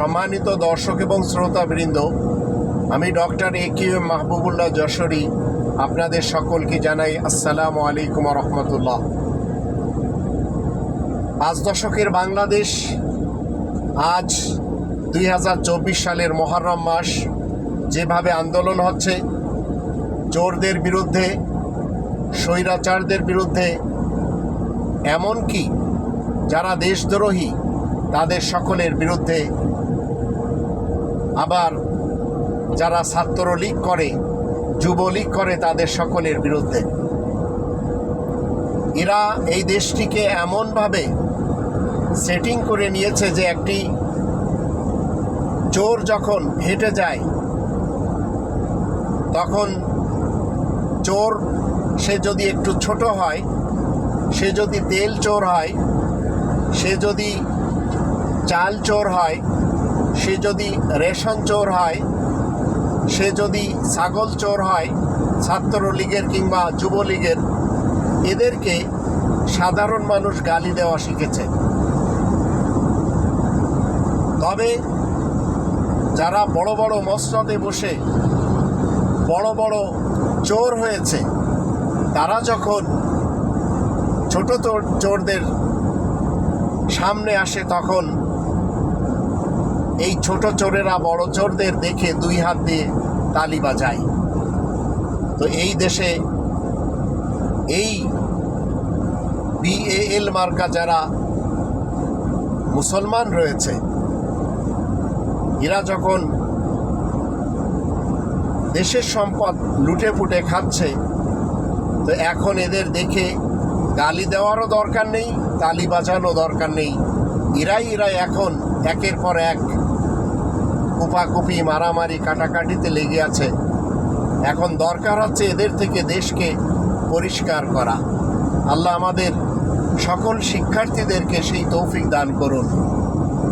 সম্মানিত দর্শক এবং শ্রোতাবৃন্দ, আমি doctor A Q M Mahbubullah Jashori আপনাদের সকলকে জানাই আসসালামু আলাইকুম রহমতুল্লাহ। পাঁচ দশকের বাংলাদেশ, আজ দুই হাজার চব্বিশ সালের মহরম মাস, যেভাবে আন্দোলন হচ্ছে, চোরদের বিরুদ্ধে, স্বৈরাচারদের বিরুদ্ধে, এমনকি যারা দেশদ্রোহী, তাদের সকলের বিরুদ্ধে আবার যারা ছাত্রলীগ করে, যুবলীগ করে তাদের সকলের বিরুদ্ধে। এরা এই দেশটিকে এমনভাবে সেটিং করে নিয়েছে যে একটি চোর যখন হেঁটে যায়, তখন চোর, সে যদি একটু ছোট হয়, সে যদি তেল চোর হয়, সে যদি চাল চোর হয় সে যদি রেশন চোর হয়, সে যদি ছাগল চোর হয়, ছাত্রলীগের কিংবা যুবলীগের, এদেরকে সাধারণ মানুষ গালি দেওয়া শিখেছে। তবে যারা বড় বড় মসনদে বসে বড় বড় চোর হয়েছে, তারা যখন ছোট চোর চোরদের সামনে আসে, তখন এই ছোট চোরেরা বড় চোরদের দেখে দুই হাত দিয়ে তালি বাজায়। তো এই দেশে এই বিএএল মার্কা যারা মুসলমান রয়েছে, এরা যখন দেশের সম্পদ লুটে পুটে খাচ্ছে, তো এখন এদের দেখে গালি দেওয়ারও দরকার নেই, তালি বাজানো দরকার নেই। এরাই এরাই এখন একের পর এক কুপাকুপি মারামারি, কাটাকাটিতে লেগে আছে। এখন দরকার হচ্ছে এদের থেকে দেশকে পরিষ্কার করা। আল্লাহ আমাদের সকল শিক্ষার্থীদেরকে সেই তৌফিক দান করুন।